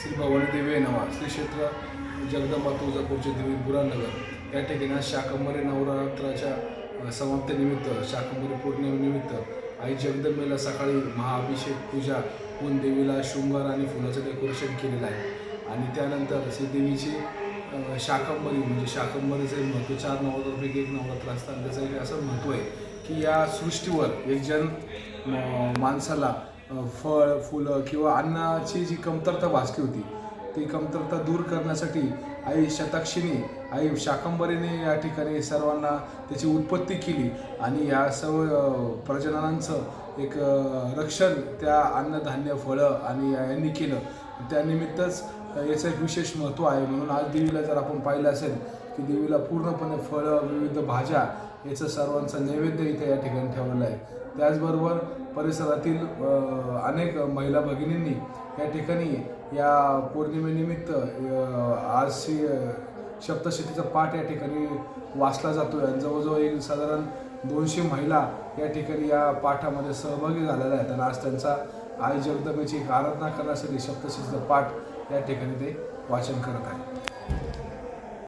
श्री भवानी देवी नवा श्री क्षेत्र जगदंबा तुळजापूरचे देवी बुरानगर. या ठिकाणी आज शाकंभरी नवरात्राच्या समाप्तीनिमित्त शाकंभरी पौर्णिमेनिमित्त आई जगदंबेला सकाळी महाअभिषेक पूजा होऊन देवीला शृंगार आणि फुलाचं डेकोरेशन केलेलं आहे. आणि त्यानंतर श्रीदेवीची शाकंबरी शाकंभरी म्हणजे शाकंबरीचं महत्त्व चार नवरात्रापैकी एक नवरात्र असताना त्याचं एक असं महत्त्व आहे की या सृष्टीवर एक जण माणसाला फळ फुलं किंवा अन्नाची जी कमतरता भासली होती ती कमतरता दूर करण्यासाठी आई शताक्षीने आई शाकंबरीने या ठिकाणी सर्वांना त्याची उत्पत्ती केली आणि या सर्व प्रजननांचं एक रक्षण त्या अन्नधान्य फळं आणि यांनी केलं. त्यानिमित्तच याचं एक विशेष महत्त्व आहे. म्हणून आज देवीला जर आपण पाहिलं असेल की देवीला पूर्णपणे फळं विविध भाज्या याचं सर्वांचं नैवेद्य इथे या ठिकाणी ठेवलेलं आहे. त्याचबरोबर परिसरातील अनेक महिला भगिनींनी या ठिकाणी या पौर्णिमेनिमित्त अ, आज सप्तशतीचा पाठ या ठिकाणी वाचला जातो आणि जवळजवळ एक साधारण दोनशे महिला या ठिकाणी या पाठामध्ये सहभागी झालेल्या आहेत. आणि आज त्यांचा आई जगदंबेची आराधना करण्यासाठी सप्तशतीचा पाठ या ठिकाणी ते वाचन करत आहे